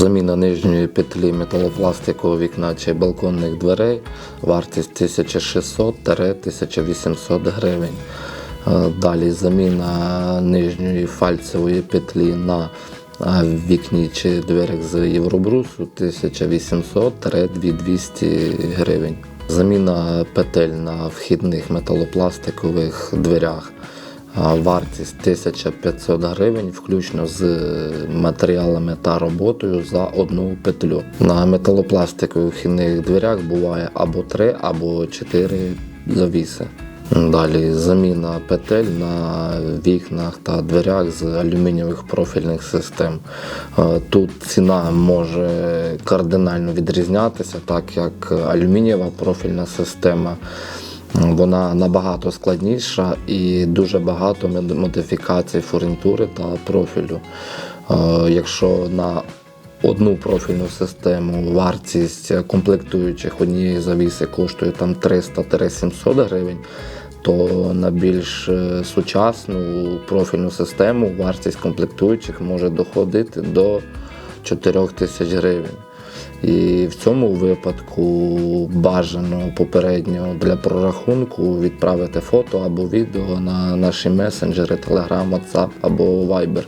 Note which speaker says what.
Speaker 1: Заміна нижньої петлі металопластикового вікна чи балконних дверей. Вартість 1600-1800 гривень. Е, Далі заміна нижньої фальцевої петлі на е, вікні чи дверях з євробрусу 1800-2200 гривень. Заміна петель на вхідних металопластикових дверях. Вартість 1500 гривень, включно з матеріалами та роботою за одну петлю. На металопластикових вхідних дверях буває або 3, або 4 завіси. Далі заміна петель на вікнах та дверях з алюмінієвих профільних систем. Е, Тут ціна може кардинально відрізнятися, так як алюмінієва профільна система вона набагато складніша і дуже багато модифікацій фурнітури та профілю. Е, Якщо на одну профільну систему вартість комплектуючих однієї завіси коштує там 300-700 гривень, то на більш е, сучасну профільну систему вартість комплектуючих може доходити до 4 тисяч гривень. І в цьому випадку бажано попередньо для прорахунку відправити фото або відео на наші месенджери Telegram, WhatsApp або Viber.